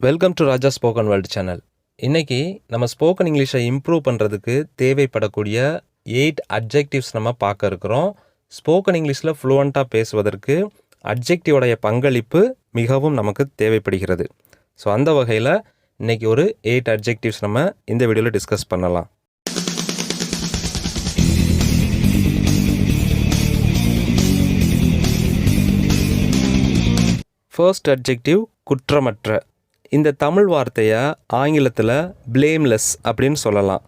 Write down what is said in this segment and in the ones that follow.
Welcome to Raja spoken world channel இன்றைக்கி நம்ம spoken இங்கிலீஷை இம்ப்ரூவ் பண்ணுறதுக்கு தேவைப்படக்கூடிய எயிட் அட்ஜெக்டிவ்ஸ் நம்ம பார்க்க இருக்கிறோம். ஸ்போக்கன் இங்கிலீஷில் ஃப்ளூவண்ட்டாக பேசுவதற்கு அப்ஜெக்டிவோடைய பங்களிப்பு மிகவும் நமக்கு தேவைப்படுகிறது. ஸோ அந்த வகையில் இன்றைக்கி ஒரு எயிட் அட்ஜெக்டிவ்ஸ் நம்ம இந்த வீடியோவில் டிஸ்கஸ் பண்ணலாம். ஃபர்ஸ்ட் அட்ஜெக்டிவ் குற்றமற்ற. இந்த தமிழ் வார்த்தையை ஆங்கிலத்தில் பிளேம்லெஸ் அப்படின்னு சொல்லலாம்.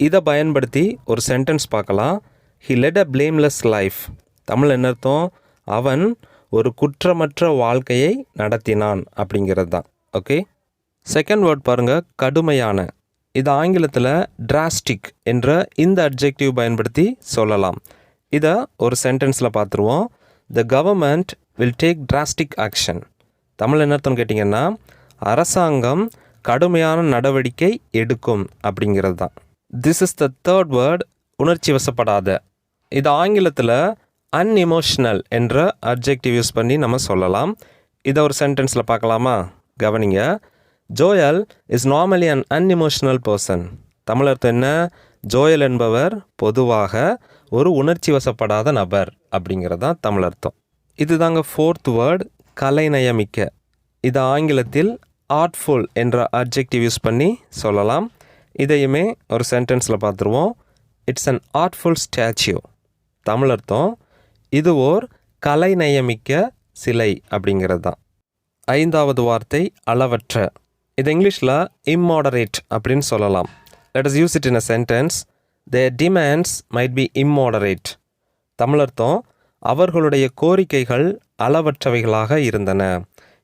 இதை பயன்படுத்தி ஒரு சென்டென்ஸ் பார்க்கலாம். He led a blameless life Tamil என்ன அர்த்தம்? அவன் ஒரு குற்றமற்ற வாழ்க்கையை நடத்தினான் அப்படிங்கிறது தான் ஓகே செகண்ட் வேர்ட் பாருங்கள் கடுமையான. இது ஆங்கிலத்தில் டிராஸ்டிக் என்ற இந்த அட்ஜெக்டிவ் பயன்படுத்தி சொல்லலாம். இதை ஒரு சென்டென்ஸில் பார்த்துருவோம். The government will take drastic action Tamil என்ன அர்த்தம் கேட்டிங்கன்னா அரசாங்கம் கடுமையான நடவடிக்கை எடுக்கும் அப்படிங்கிறது தான் this is the third word உணர்ச்சி வசப்படாத. இது ஆங்கிலத்தில் அன்இமோஷ்னல் என்ற அப்ஜெக்டிவ் யூஸ் பண்ணி நம்ம சொல்லலாம். இதை ஒரு சென்டென்ஸில் பார்க்கலாமா? கவனிங்க. Joel is normally an unemotional person தமிழர்த்து என்ன? ஜோயல் என்பவர் பொதுவாக ஒரு உணர்ச்சி வசப்படாத நபர் அப்படிங்கிறது தான் தமிழர்த்தம் இது இதுதாங்க ஃபோர்த் வேர்டு கலைநயமிக்க. இது ஆங்கிலத்தில் ஆர்ட்ஃபுல் என்ற அட்ஜெக்டிவ் யூஸ் பண்ணி சொல்லலாம். இதையுமே ஒரு சென்டென்ஸில் பார்த்துருவோம். இட்ஸ் அன் ஆர்ட்ஃபுல் ஸ்டாச்சு தமிழர்த்தம் இது ஓர் கலைநயமிக்க சிலை அப்படிங்கிறது தான். ஐந்தாவது வார்த்தை அளவற்ற. இது இங்கிலீஷில் இம்மாடரேட் அப்படின்னு சொல்லலாம். Let us use it in a sentence the demands might be immoderate தமிழர்த்தம் அவர்களுடைய கோரிக்கைகள் அளவற்றவைகளாக இருந்தன.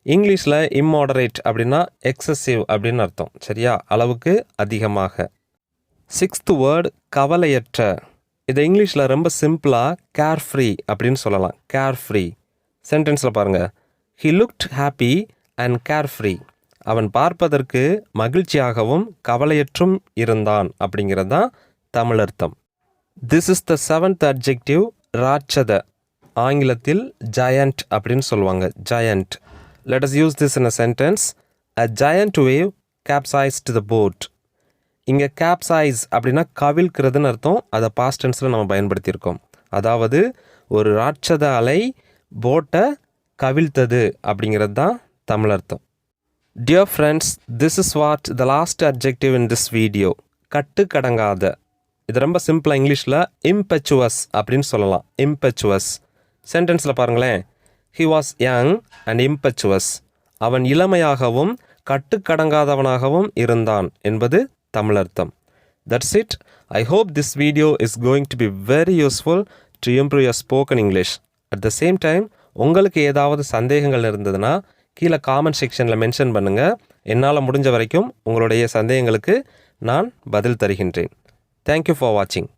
இங்கிலீஷில் இம்மாடரேட் அப்படின்னா எக்ஸசிவ் அப்படின்னு அர்த்தம். சரியா? அளவுக்கு அதிகமாக. சிக்ஸ்த்து வேர்டு கவலையற்ற. இதை இங்கிலீஷில் ரொம்ப சிம்பிளாக கேர் ஃப்ரீ அப்படின்னு சொல்லலாம். கேர் ஃப்ரீ சென்டென்ஸில் பாருங்கள் he looked happy and carefree அவன் பார்ப்பதற்கு மகிழ்ச்சியாகவும் கவலையற்றும் இருந்தான் அப்படிங்கிறது தான் தமிழ் அர்த்தம். This is the seventh adjective ராட்சத. ஆங்கிலத்தில் ஜயண்ட் அப்படின்னு சொல்லுவாங்க. Giant let us use this in a sentence. A giant wave capsized the boat இங்கே கேப்சைஸ் அப்படின்னா கவிழ்க்கிறதுன்னு அர்த்தம். அதை பாஸ்ட் டென்ஸில் நம்ம பயன்படுத்தியிருக்கோம். அதாவது ஒரு ராட்சத அலை போட்டை கவிழ்த்தது அப்படிங்கிறது தான் தமிழ் அர்த்தம். Dear friends this is what the last adjective in this video கட்டுக்கடங்காத இது ரொம்ப சிம்பிளாக இங்கிலீஷில் இம்பெச்சுவஸ் அப்படின்னு சொல்லலாம். இம்பெச்சுவஸ் சென்டென்ஸில் பாருங்களேன். He was young and impetuous அவன் இளமையாகவும் கட்டுக்கடங்காதவனாகவும் இருந்தான் என்பது தமிழர்த்தம் that's it I hope this video is going to be very useful to improve your spoken English at the same time உங்களுக்கு ஏதாவது சந்தேகங்கள் இருந்ததுன்னா கீழே காமெண்ட் செக்ஷனில் மென்ஷன் பண்ணுங்கள் என்னால் முடிஞ்ச வரைக்கும் உங்களுடைய சந்தேகங்களுக்கு நான் பதில் தருகின்றேன். தேங்க்யூ ஃபார் வாட்சிங்